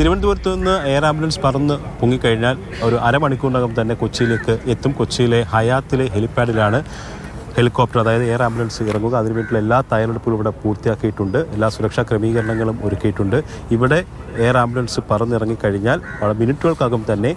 തിരുവനന്തപുരത്ത് നിന്ന് air ambulance പറന്ന് പൊങ്ങിക്കഴിഞ്ഞാൽ ഒരു അരമണിക്കൂറിനകം തന്നെ കൊച്ചിയിലേക്ക് എത്തും. കൊച്ചിയിലെ ഹയാത്തിലെ ഹെലിപ്പാഡിലാണ് ഹെലികോപ്റ്റർ അതായത് എയർ ആംബുലൻസ് ഇറങ്ങുക. അതിനുവേണ്ടിയുള്ള എല്ലാ തയ്യാറെടുപ്പുകളും ഇവിടെ പൂർത്തിയാക്കിയിട്ടുണ്ട്. എല്ലാ സുരക്ഷാ ക്രമീകരണങ്ങളും ഒരുക്കിയിട്ടുണ്ട്. ഇവിടെ എയർ ആംബുലൻസ് പറന്നിറങ്ങിക്കഴിഞ്ഞാൽ മിനിറ്റുകൾക്കകം തന്നെ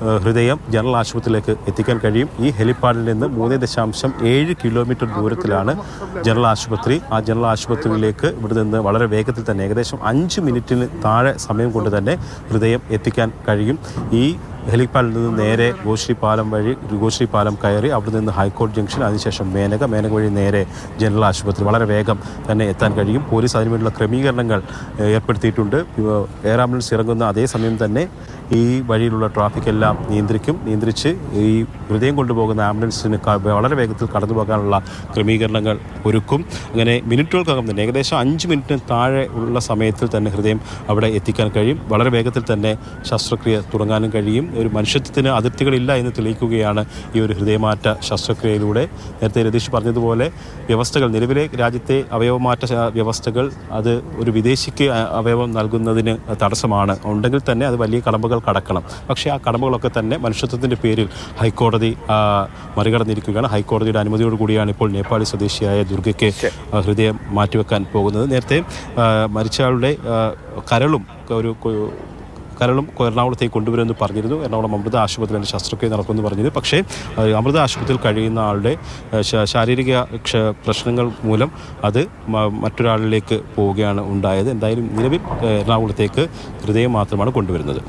ഹൃദയം ജനറൽ ആശുപത്രിയിലേക്ക് എത്തിക്കാൻ കഴിയും. ഈ ഹെലിപ്പാഡിൽ നിന്ന് മൂന്ന് ദശാംശം ഏഴ് കിലോമീറ്റർ ദൂരത്തിലാണ് ജനറൽ ആശുപത്രി. ആ ജനറൽ ആശുപത്രിയിലേക്ക് ഇവിടെ നിന്ന് വളരെ വേഗത്തിൽ തന്നെ ഏകദേശം അഞ്ച് മിനിറ്റിന് താഴെ സമയം കൊണ്ട് തന്നെ ഹൃദയം എത്തിക്കാൻ കഴിയും. ഈ ഹെലിപ്പാഡിൽ നിന്ന് നേരെ ഗോശ്രീ പാലം വഴി ഗോശ്രീ പാലം കയറി അവിടെ നിന്ന് ഹൈക്കോടതി ജംഗ്ഷൻ അതിനുശേഷം മേനക. മേനക വഴി നേരെ ജനറൽ ആശുപത്രി. വളരെ വേഗം തന്നെ എത്താൻ കഴിയും. പോലീസ് അതിനുവേണ്ടിയുള്ള ക്രമീകരണങ്ങൾ ഏർപ്പെടുത്തിയിട്ടുണ്ട്. എയർ ആംബുലൻസ് ഇറങ്ങുന്ന അതേ സമയം തന്നെ ഈ വഴിയിലുള്ള ട്രാഫിക് എല്ലാം നിയന്ത്രിക്കും. നിയന്ത്രിച്ച് ഈ ഹൃദയം കൊണ്ടുപോകുന്ന ആംബുലൻസിന് വളരെ വേഗത്തിൽ കടന്നു പോകാനുള്ള ക്രമീകരണങ്ങൾ ഒരുക്കും. അങ്ങനെ മിനിറ്റുകൾക്കകം തന്നെ ഏകദേശം അഞ്ച് മിനിറ്റിന് താഴെ ഉള്ള സമയത്തിൽ തന്നെ ഹൃദയം അവിടെ എത്തിക്കാൻ കഴിയും. വളരെ വേഗത്തിൽ തന്നെ ശസ്ത്രക്രിയ തുടങ്ങാനും കഴിയും. ഒരു മനുഷ്യത്വത്തിന് അതിർത്തികളില്ല എന്ന് തെളിയിക്കുകയാണ് ഈ ഒരു ഹൃദയമാറ്റ ശസ്ത്രക്രിയയിലൂടെ. നേരത്തെ രതീഷ് പറഞ്ഞതുപോലെ വ്യവസ്ഥകൾ നിലവിലെ രാജ്യത്തെ അവയവമാറ്റ വ്യവസ്ഥകൾ അത് ഒരു വിദേശിക്ക് അവയവം നൽകുന്നതിന് തടസ്സമാണ്. ഉണ്ടെങ്കിൽ തന്നെ അത് വലിയ കടമ്പകൾ കടക്കണം. പക്ഷേ ആ കടമകളൊക്കെ തന്നെ മനുഷ്യത്വത്തിന്റെ പേരിൽ ഹൈക്കോടതി മറികടന്നിരിക്കുകയാണ്. ഹൈക്കോടതിയുടെ അനുമതിയോട് കൂടിയാണ് ഇപ്പോൾ നേപ്പാളി സ്വദേശിയായ ദുർഗയ്ക്ക് ഹൃദയം മാറ്റിവെക്കാൻ പോകുന്നത്. നേരത്തെ മരിച്ചയാളുടെ കരളും ഒരു കരളും എറണാകുളത്തേക്ക് കൊണ്ടുവരുമെന്ന് പറഞ്ഞിരുന്നു. എറണാകുളം അമൃത ആശുപത്രിയിൽ ശസ്ത്രക്രിയ നടക്കുമെന്ന് പറഞ്ഞത് പക്ഷേ അമൃത ആശുപത്രിയിൽ കഴിയുന്ന ആളുടെ ശാരീരിക പ്രശ്നങ്ങൾ മൂലം അത് മറ്റൊരാളിലേക്ക് പോവുകയാണ് ഉണ്ടായത്. എന്തായാലും നിലവിൽ എറണാകുളത്തേക്ക് ഹൃദയം മാത്രമാണ് കൊണ്ടുവരുന്നത്.